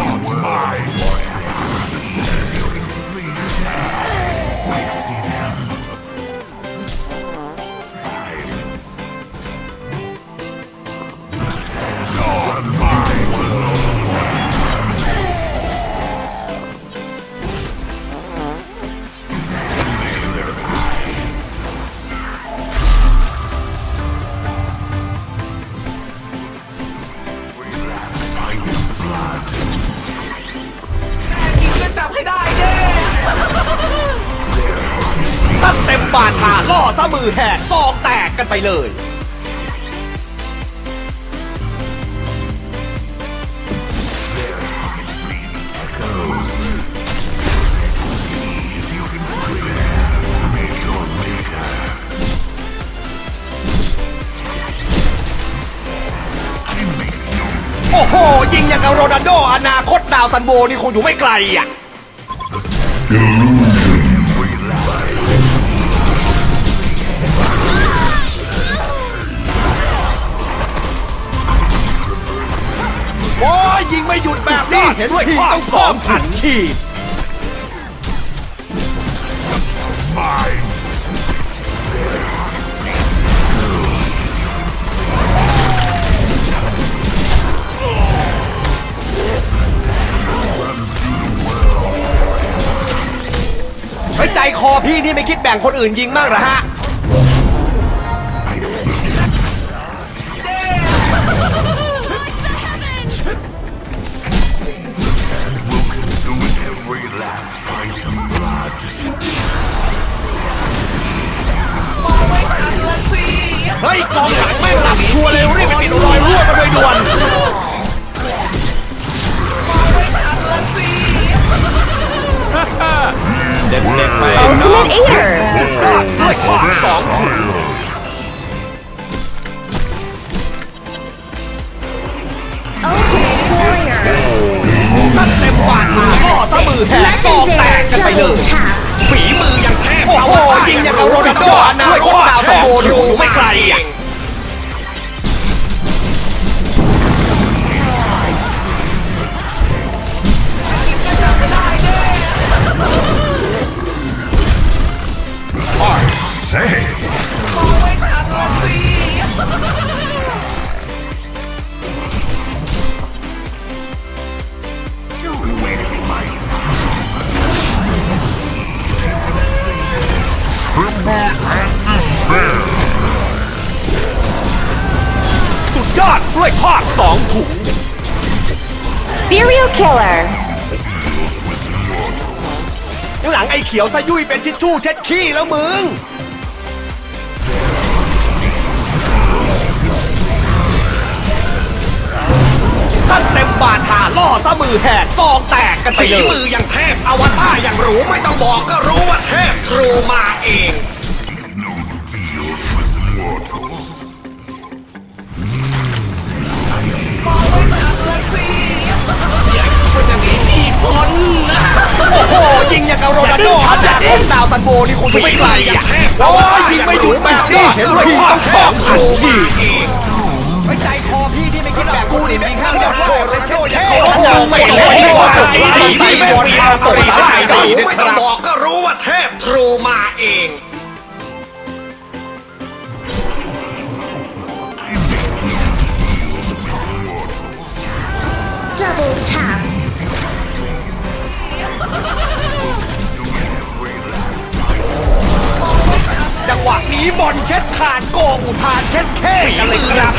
กิาทาล่อซะมือแหกซองแตกกันไปเลย โอ้โห ยิงอย่างกับโรนัลโดอนาคตดาวซันโบนี่คงอยู่ไม่ไกลอะ ยยิงไม่หยุดแบบนี้เห็นด้วยทีต้องสองขันทีบเฮ้ยใจคอพี่นี่ไม่คิดแบ่งคนอื่นยิงบ้างเหรอฮะ เฮ้ยกองหลังแม่งหลับชัวร์เลยรีบไปปิดรอยรั่วกันโดยด่วนมองไม่ทันละสิเด็กๆไป Ultimate Eater ด้วยขวาสองถุง Ultimate Warrior ตั้งเต็มบาทหาล่อซะมือแหกซองแตก Legendary กันไปเลย Double Tap ฝีมือยังแทบโอ้โหยิงอย่างกับโรนัลโดอนาคตดาวซันโบนี่คงอยู่ไม่ไกล อะกินก็จับให้ได้เด้ ยอดด้วยทอดสองถุง Serial Killer หลังไอ้เขียวซะยุ่ยเป็นทิชชู่เช็ดขี้แล้วมึง ตั้งเต็มบาทาล่อซะมือแหกซองแตกกันไปเลยฝีมือยังเทพอวตารอย่างรู้ไม่ต้องบอกก็รู้ว่าเทพครูมาเอง ซันโบนี่คงจะไม่ไกลอะโอ้ยยิงไม่หยุดแบบนี้เห็นด้วยทีต้องของขันทีไม่ใจคอพี่ที่ไม่คิดแบบกูนี่ยิงข้างเดียวโคตรเลยโคตรเขาโอ้โหไม่เลยสีสีบอลมาส่งได้ได้ไม่ต้องบอกก็รู้ว่าเทพทรูมาเอง บอลเช็ดขาดโกอุทานเช็ดแค่กันเลยครับ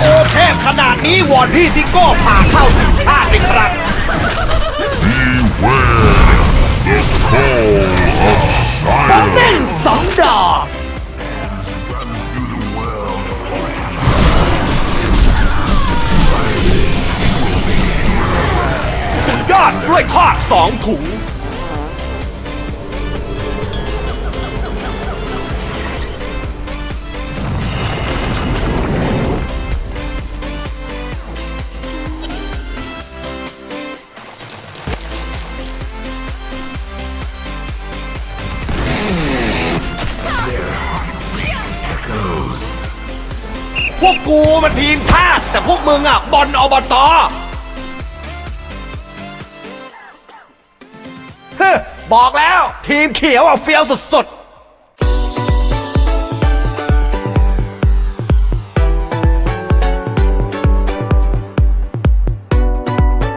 โอเทพขนาดนี้วอนพี่ซิโก้ผ่าเข้าทีมชาติเลยครับ Beware the call of ต้อง silence. เน่งสองดอก สุดยอดด้วยทอดสองถุง พวกกูมันทีมชาติแต่พวกมึงอะบอลอบตเฮ้บอกแล้ว ทีมเขียวอะเฟี้ยวสุดๆ